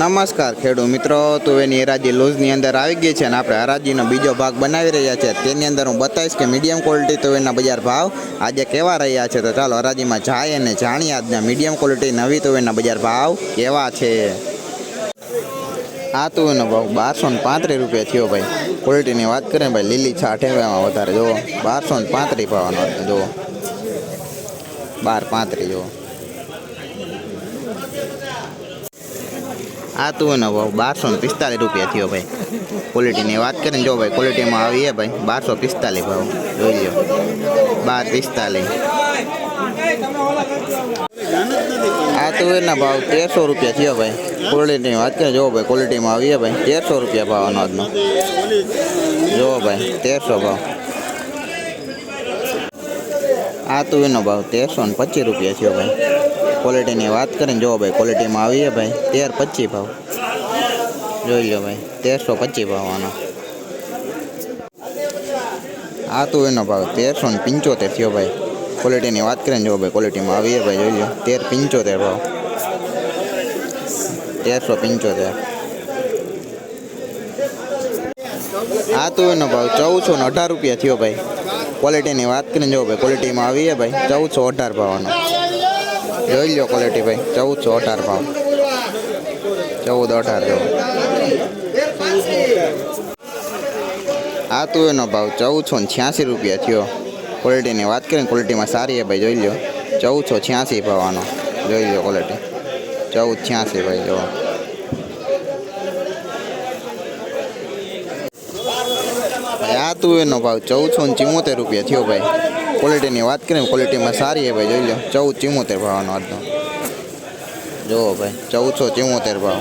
નમસ્કાર ખેડૂત મિત્રો. તો એની હરાજી લૂઝની અંદર આવી ગઈ છે અને આપણે હરાજીનો બીજો ભાગ બનાવી રહ્યા છે. તેની અંદર હું બતાવીશ કે મીડિયમ ક્વોલિટી તો એના બજાર ભાવ આજે કેવા રહ્યા છે. તો ચાલો હરાજીમાં જાય અને જાણીએ આજના મીડિયમ ક્વોલિટી નવી તો એના બજાર ભાવ કેવા છે. આ તુવેરનો ભાવ બારસો ને પાંત્રીસ રૂપિયા થયો ભાઈ. ક્વોલિટીની વાત કરીએ ભાઈ, લીલી છા અઠેવામાં વધારે. જુઓ, બારસો ને પાંત્રીસ ભાવનો જુઓ, બાર પાંત્રીસ, જુઓ. આ તું એનો ભાવ બારસો ને પિસ્તાલીસ રૂપિયા થયો ભાઈ. ક્વોલિટીની વાત કરીને જો ભાઈ ક્વોલિટીમાં આવીએ ભાઈ, બારસો પિસ્તાલીસ ભાવ. જોઈ લો બાર પિસ્તાલીસ. આ તુવેરના ભાવ તેરસો રૂપિયા થયો ભાઈ. ક્વોલિટીની વાત કરીને જો ભાઈ ક્વોલિટીમાં આવીએ ભાઈ, તેરસો રૂપિયા ભાવનો આજનો. જુઓ ભાઈ, તેરસો ભાવ. આ તુવેરનો ભાવ તેરસો ને પચીસ રૂપિયા થયો ભાઈ. ક્વોલિટીની વાત કરીને જુઓ ભાઈ ક્વોલિટીમાં આવીએ ભાઈ, તેર પચીસ ભાવ. જોઈ લો ભાઈ, તેરસો પચીસ ભાવ આનો આ તો એનો ભાવ તેરસો ને પંચોતેર થયો ભાઈ. ક્વોલિટીની વાત કરીને જુઓ ભાઈ ક્વોલિટીમાં આવીએ ભાઈ, જોઈ લો તેર પંચોતેર ભાવ. તેરસો પંચોતેર. આ તો એનો ભાવ ચૌદસો ને અઢાર રૂપિયા થયો ભાઈ. ક્વોલિટીની વાત કરીને જુઓ ભાઈ ક્વોલિટીમાં આવીએ ભાઈ, ચૌદસો અઢાર ભાવનો. જોઈ લો ક્વોલિટી ભાઈ. ચૌદસો અઢાર ભાવ. ચૌદ અઢાર જો. આ તુવેરનો ભાવ ચૌદસો ને છ્યાસી રૂપિયા થયો. ક્વોલિટીની વાત કરીને ક્વોલિટીમાં સારી છે ભાઈ, જોઈ લો ચૌદસો છ્યાસી ભાવ આનો જોઈ લો ક્વોલિટી ચૌદ છ્યાસી ભાઈ, જો. આ તું એનો ભાવ ચૌદસો ને ચિમોતેર રૂપિયા થયો ભાઈ. ક્વોલિટીની વાત કરીએ ક્વોલિટીમાં સારી છે ભાઈ, જોઈ લો. ચૌદ ચિમોતેર ભાવનો આજનો. જુઓ ભાઈ, ચૌદસો ચિમોતેર ભાવ.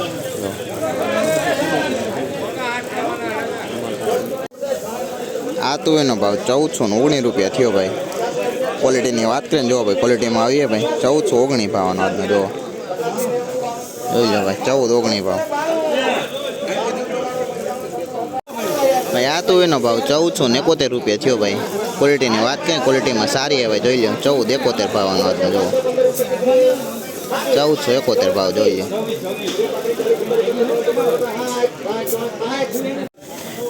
આ તું એનો ભાવ ચૌદસો ને ઓગણીસ રૂપિયા થયો ભાઈ. ક્વોલિટીની વાત કરીને જુઓ ભાઈ ક્વોલિટીમાં આવીએ ભાઈ. ચૌદસો ઓગણીસ ભાવનો આજનો, જુઓ. જોઈ લો ભાઈ, ચૌદ ઓગણીસ ભાવ. ભાઈ, આ તો એનો ભાવ ચૌદસો ને એકોતેર રૂપિયા થયો ભાઈ. ક્વોલિટીની વાત કરીએ ક્વોલિટીમાં સારી હવે જોઈ લો ચૌદ એકોતેર ભાવનો હતો, જુઓ. ચૌદસો એકોતેર ભાવ જોઈ લો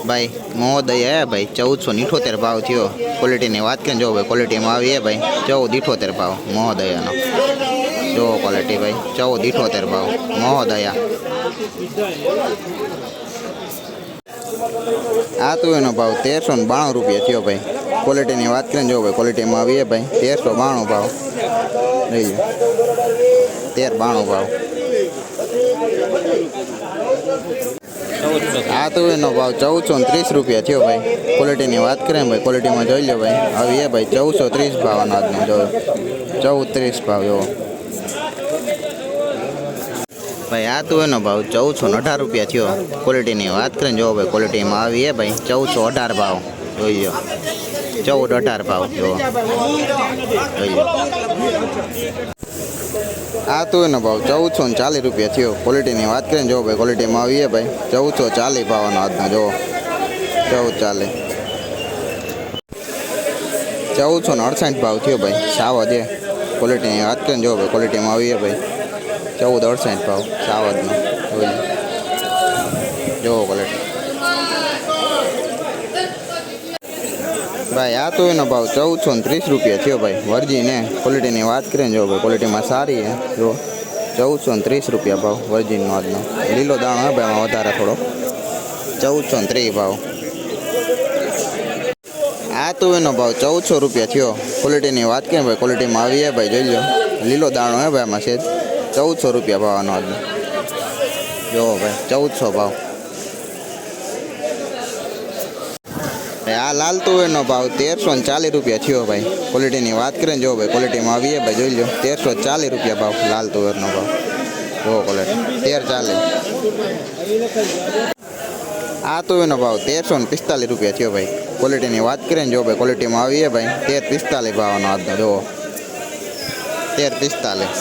ભાઈ મહોદય હે ભાઈ, ચૌદસો ઇઠોતેર ભાવ થયો. ક્વોલિટીની વાત કરીને જો ભાઈ ક્વોલિટીમાં આવી હે ભાઈ, ચૌદ ઇઠોતેર ભાવ મહોદયાનો જો ક્વોલિટી ભાઈ, ચૌદ ઇઠોતેર ભાવ મહોદયા આ તો એનો ભાવ તેરસો ને બાણું રૂપિયા થયો ભાઈ. ક્વોલિટીની વાત કરીને જો ભાઈ ક્વોલિટીમાં આવીએ ભાઈ. તેરસો બાણું ભાવ. લઈ લો તેર બાણું ભાવ. આ તો એનો ભાવ ચૌદસો ને ત્રીસ રૂપિયા થયો ભાઈ. ક્વોલિટીની વાત કરીએ ભાઈ ક્વોલિટીમાં જોઈ લો ભાઈ. આવીએ ભાઈ, ચૌદસો ત્રીસ ભાવનો આજનો જોયો. ચૌદ ત્રીસ ભાવ એવો. ભાઈ, આ તો એનો ભાવ ચૌદસો ને અઢાર રૂપિયા થયો. ક્વોલિટીની વાત કરીને જો ભાઈ ક્વોલિટીમાં આવી એ ભાઈ, ચૌદસો અઢાર ભાવ. જોઈ લો ચૌદ અઢાર ભાવ જો આ તો એનો ભાવ ચૌદસો ને ચાલીસ રૂપિયા થયો. ક્વોલિટીની વાત કરીને જો ભાઈ ક્વોલિટીમાં આવીએ ભાઈ, ચૌદસો ચાલીસ ભાવનો આજનો જો ચૌદ ચાલીસ. ચૌદસો ને અડસઠ ભાવ થયો ભાઈ, સાવ એ ક્વોલિટીની વાત કરીને જો ભાઈ ક્વોલિટીમાં આવીએ ભાઈ. ચૌદ અડસઠ ભાવ સાવજનો જોઈ જોવો ક્વોલિટી ભાઈ, આ તો એનો ભાવ ચૌદસો ને ત્રીસ રૂપિયા થયો ભાઈ. વર્જીને ક્વોલિટીની વાત કરીએ ને જો ભાઈ ક્વોલિટીમાં સારી છે. જો, ચૌદસો ને ત્રીસ રૂપિયા ભાવ વર્જીનનો આજનો. લીલો દાણો હે ભાઈ એમાં વધારે થોડો. ચૌદસો ને ત્રીસ ભાવ. આ તો એનો ભાવ ચૌદસો રૂપિયા થયો. ક્વોલિટીની વાત કરીએ ભાઈ ક્વોલિટીમાં આવી ભાઈ, જોઈ લો. લીલો દાણો હે ભાઈ, આમાં છે ચૌદસો રૂપિયા ભાવનો આજનો જો ભાઈ, ચૌદસો ભાવ. આ લાલ તુવેરનો ભાવ તેરસો ને ચાલીસ રૂપિયા થયો ભાઈ. ક્વોલિટીની વાત કરીએ ને ભાઈ ક્વોલિટીમાં આવીએ ભાઈ, જોઈ લો તેરસો ચાલીસ રૂપિયા ભાવ લાલ તુવેરનો ભાવ. જો ક્વોલિટી તેર ચાલીસ. આ તુવેરનો ભાવ તેરસો ને પિસ્તાલીસ રૂપિયા થયો ભાઈ. ક્વોલિટીની વાત કરીએ ને જો ભાઈ ક્વોલિટીમાં આવીએ ભાઈ, તેર પિસ્તાલીસ ભાવનો આજનો જોવો તેર પિસ્તાલીસ.